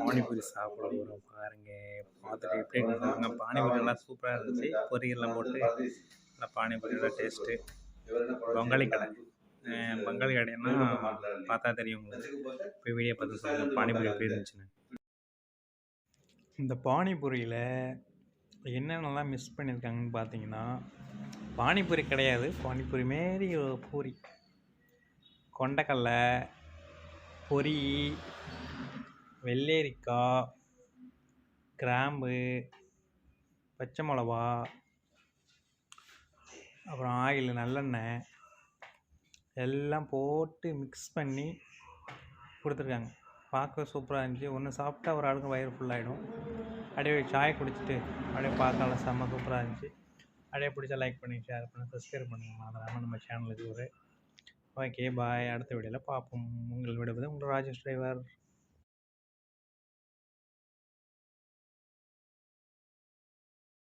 பானிபூரி சாப்பிட வரும் பாருங்க. பார்த்துட்டு எப்படி இருந்தாங்க பானிபூரி நல்லா சூப்பராக இருந்துச்சு. பொரியெல்லாம் போட்டு நல்லா பானிபூரியோட டேஸ்ட்டு பொங்கலி கடை. பொங்கலி பங்காளி கடைன்னா பார்த்தா தெரியும் உங்களுக்கு. போய் வீடியோ பார்த்து சொல்லுங்கள் பானிபூரி எப்படி இருந்துச்சுன்னு. இந்த பானிபூரியில் என்னென்னலாம் மிஸ் பண்ணியிருக்காங்கன்னு பார்த்தீங்கன்னா பானிபூரி கிடையாது. பானிபூரி மாரி பூரி. கொண்டக்கடலை பொரி வெள்ளரிக்காய் கிராம்பு பச்சை மிளவா அப்புறம் ஆயில் நல்லெண்ணெய் எல்லாம் போட்டு மிக்ஸ் பண்ணி கொடுத்துருக்காங்க. பார்க்க சூப்பராக இருந்துச்சு. ஒன்று சாப்பிட்டா ஒரு ஆளுக்கு வயிறு ஃபுல்லாகிடும் அப்படியே சாய் குடிச்சிட்டு அப்படியே பார்க்கலாம் செம்ம சூப்பராக இருந்துச்சு. அப்படியே பிடிச்சா லைக் பண்ணி ஷேர் பண்ணி சப்ஸ்கிரைப் பண்ணுங்கள் மறந்துடாமல் நம்ம சேனலுக்கு ஒரு. ஓகே பாய் அடுத்த வீடியோவில் பார்ப்போம். உங்கள் விடுவது உங்கள் ராஜேஷ் டிரைவர்